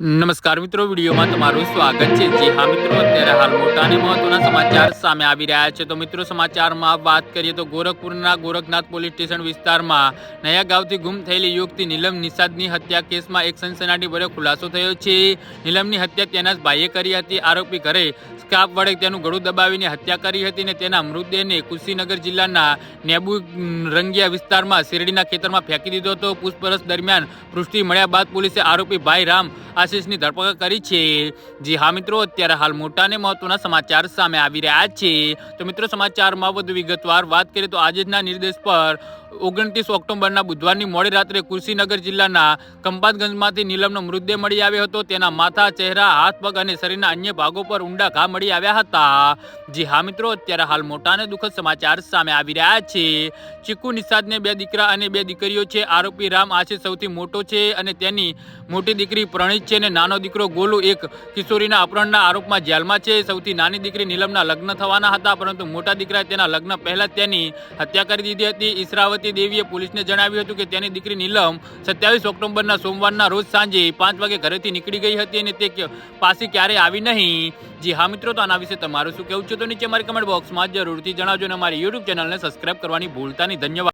નમસ્કાર મિત્રો, વિડીયોમાં તમારું સ્વાગત છે. જી હા મિત્રો, અત્યારે હાલ મોટા અને મહત્વના સમાચાર સામે આવી રહ્યા છે. તો મિત્રો, સમાચારમાં વાત કરીએ તો ગોરખપુરના ગોરખનાથ પોલીસ સ્ટેશન વિસ્તારમાં નયા ગાંવથી ગુમ થયેલી યુવતી નીલમ નિષાદની હત્યા કેસમાં એક સનસનાટીભર્યો ખુલાસો થયો છે. નીલમની હત્યા તેના જ ભાઈએ કરી હતી. આરોપી ઘરે સ્કાપ વડે તેનું ગળું દબાવીને હત્યા કરી હતી અને તેના મૃતદેહને કુશીનગર જિલ્લાના નેબુ રંગિયા વિસ્તારમાં શેરડીના ખેતરમાં ફેંકી દીધો હતો. પૂછપરછ દરમિયાન પુષ્ટિ મળ્યા બાદ પોલીસે આરોપી ભાઈ રામ આશીષની ધરપકડ કરી છે. જી હા મિત્રો, અત્યારે હાલ મોટા અને મહત્વના સમાચાર સામે આવી રહ્યા છે. તો મિત્રો, સમાચારમાં વધુ વિગતવાર વાત કરીએ તો આજના નિર્દેશ પર ઓગણત્રીસ ઓક્ટોબરના બુધવારની મોડી રાત્રે કુશીનગર જિલ્લાના કંપાતગંજમાંથી નીલમનો મૃતદેહ મળી આવ્યો હતો. તેના માથા, ચહેરા, હાથ, પગ અને શરીરના અન્ય ભાગો પર ઊંડા ઘા મળી આવ્યા હતા. જી હા મિત્રો, અત્યારે હાલ મોટા અને દુઃખદ સમાચાર સામે આવી રહ્યા છે. ચીકુ નિષાદને બે દીકરા અને બે દીકરીઓ છે. આરોપી રામ આશિષ સૌથી મોટો છે અને તેની મોટી દીકરી પ્રણીત છે અને નાનો દીકરો ગોલુ એક કિશોરીના અપહરણના આરોપમાં જેલમાં છે. સૌથી નાની દીકરી નીલમના લગ્ન થવાના હતા, પરંતુ મોટા દીકરાએ તેના લગ્ન પહેલા તેની હત્યા કરી દીધી હતી. ઈસરાવતી દેવીએ પોલીસને જણાવ્યું હતું કે તેની દીકરી નીલમ સત્યાવીસ ઓક્ટોબરના સોમવારના રોજ સાંજે પાંચ વાગે ઘરેથી નીકળી ગઈ હતી અને તે પાસે ક્યારેય આવી નહીં. જી હા મિત્રો, તો આના વિશે તમારું શું કહેવું છે તો નીચે મારી કમેન્ટ બોક્સમાં જરૂરથી જણાવજો અને અમારી યુટ્યુબ ચેનલને સબસ્ક્રાઇબ કરવાની ભૂલતા નહીં. ધન્યવાદ.